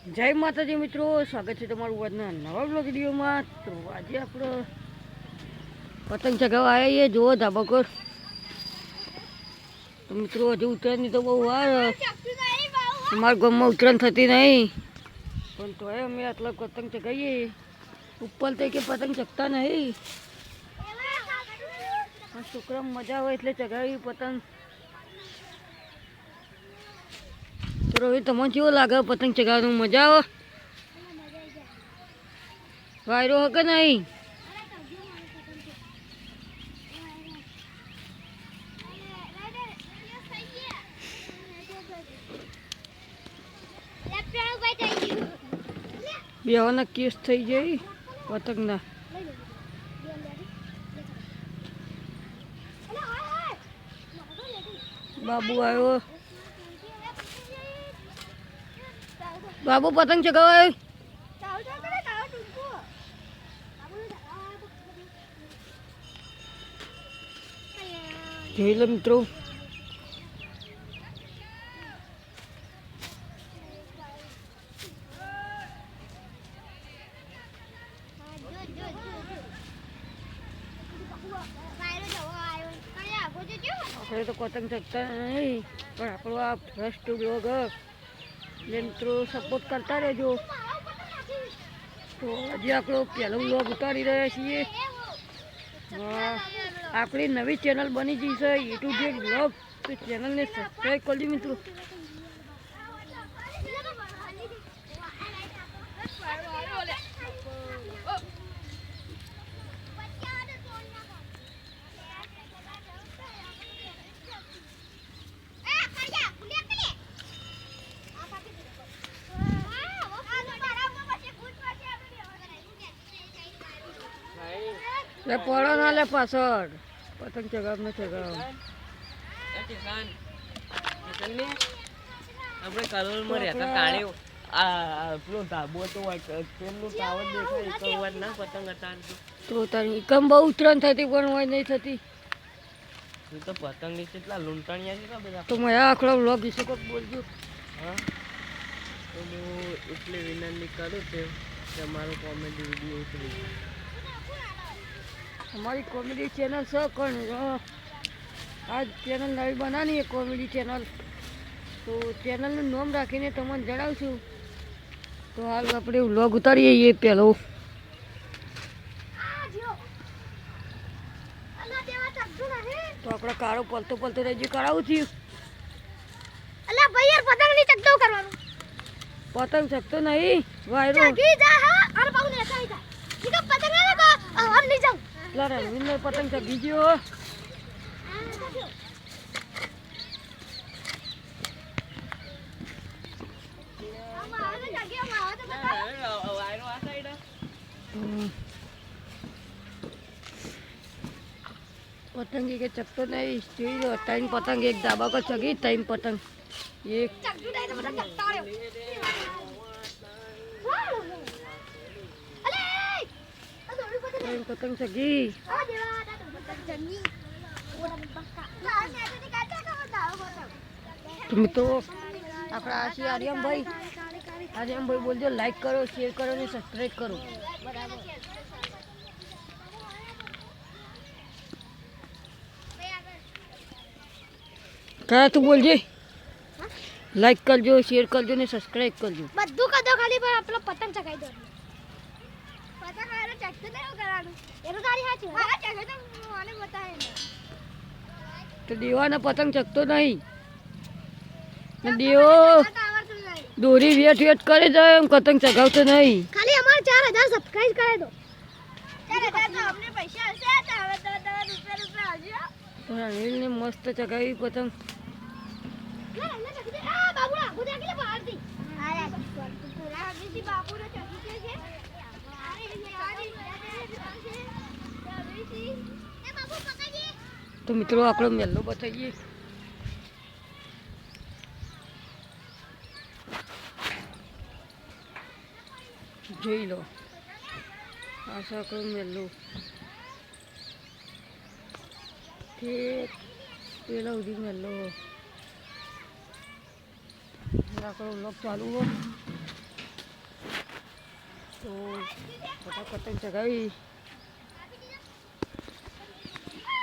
જય માતાજી મિત્રો, સ્વાગત છે તમારું આજના નવા બ્લોગ વિડીયોમાં. તો આજે આપણે પતંગ ચગાવવા આવ્યા છીએ. જુઓ ધાબા કર તો મિત્રો, હજુ ઉત્તરાયણની તો બહુ વાર. અમારા ગામમાં ઉત્તરાયણ થતી નહીં. પણ તોય અમે આટલા પતંગ ચગાવીએ. ઉપર તો કે પતંગ ચગતા નહીં. પણ છોકરામાં મજા આવે એટલે ચગાવી પતંગ. તો રોહિત તમને કેવો લાગે પતંગ ચગાવવાનું મજા આવે વાયરો હે કે નહીં બેવાના કેસ થઈ જાય પતંગના બાબુ આવ્યો બાબુ પતંગ ચગાવવા આવ્યો જોઈ લો મિત્રો આપણે તો પતંગ ચગતા નહીં પણ આપણો આ ફર્સ્ટ બ્લોગ મિત્રો સપોર્ટ કરતા રહેજો. તો હજી આપણો પહેલો બ્લોગ ઉતારી રહ્યા છીએ. આપણી નવી ચેનલ બની ગઈ છે યુટ્યુબ જે બ્લોગ તો ચેનલને સબસ્ક્રાઈબ કરજો મિત્રો. લે પડો ના લે પાછળ. પતંગ ચગાવ ને ચગાવ. આપણે કલોલમાં રહેતા તાણે આ પેલો ધાબો તો ટાવર દેખાય એક વાર ના પતંગ હતા તો. તારી એકમ બહુ ઉતરાણ થતી પણ હોય નહીં થતી. તો તો પતંગની કેટલા લૂંટણિયા છે બધા? તો મેં આખલો બ્લોગ વિશે કોક બોલજો. હા? તો હું એટલે વિનંતી કરું છું કે મારો કોમેડી વીડિયો ઉતરી. અમારી કોમેડી ચેનલ છે પણ આ ચેનલ નવી બનાવી છે કોમેડી ચેનલ તો ચેનલનું નામ રાખીને તમને જણાવશું. તો હાલ આપણે વ્લોગ ઉતારીએ એ પહેલો તો આપણે કાળો પલતો પલતો રહેજો કરાવું થયું પતંગ શકતો નહીં વાયરો. પતંગ ચગી ગયો હમ. પતંગ કે ચકતો નહીં, સ્ટીલ ટાઈમ પતંગ, એક ધાબા પર ચગી ટાઈમ પતંગ. એક. પતંગ ચગી તો મિત્રો આપણા આ છે આર્યમભાઈ આર્યમભાઈ બોલજો લાઈક કરો શેર કરો અને સબસ્ક્રાઈબ કરો કયા તું બોલજે લાઈક કરજો શેર કરજો ને સબસ્ક્રાઈબ કરજો બધું કદો ખાલી પણ આપણો પતંગ ચગાવી દો પતંગ હારે ચગતો કરવાનું એનું તારી સાચી હા ચગે તો મને બતાવે તો દેવાના પતંગ ચકતો નહીં. ને દેવો દોરી વેઠ વેઠ કરે જાય એમ પતંગ ચગાવતો નહીં. ખાલી અમારે ચાર હજાર સબસ્ક્રાઈબ કરે દો મસ્ત ચગાવી પતંગ. બાબુ પૈસા હશે તો હવે તો તમે રૂપિયા રૂપિયા આવજો તો રણવીરને મસ્ત ચગાવી પતંગ ના ના ચકી દે આ બાબુડા ગુદા કે બહારથી અરે પૂરા હગીથી બાબુને ચકી દે છે અરે યારી એ બાબુ પકડીએ તો મિત્રો, આપણો મેલ્લો બતાવીએ. જોઈ લો. આ સાકડો મેલ્લો પેલા સુધી મેલ્લો આપણો લોક ચાલુ હોય. તો ફટાફટ પતંગ ચગાવી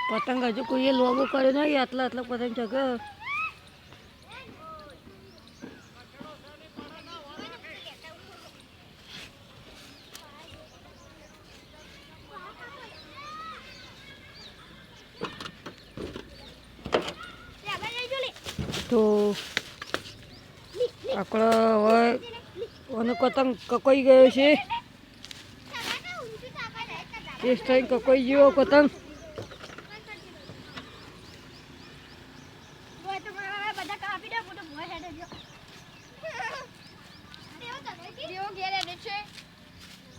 પતંગ હજુ કોઈએ લોગો કર્યો નહીં આટલા આટલા પતંગ લે તો આપણે હવે અને પતંગ કકોઈ ગયો છે ટેસ્ટ થઈ કકોઈ ગયો પતંગ બોય તો મારા બધા કાપી દે ફોટો બોય હેડે જો દેવો ઘેર હેડે છે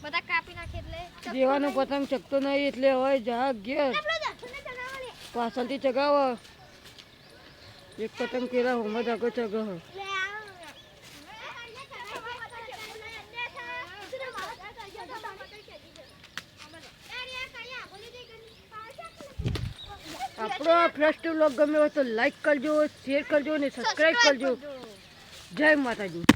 બધા કાપી નાખે એટલે દેવાનો પતંગ ચકતો નહીં એટલે હોય જા ઘેર. પાછળથી ચગાવો. એક પતંગ પેલા આગળ ચગાવો. આપણો આ ફર્સ્ટ વ્લોગ ગમ્યો હોય તો લાઈક કરજો શેર કરજો અને સબસ્ક્રાઈબ કરજો. જય માતાજી.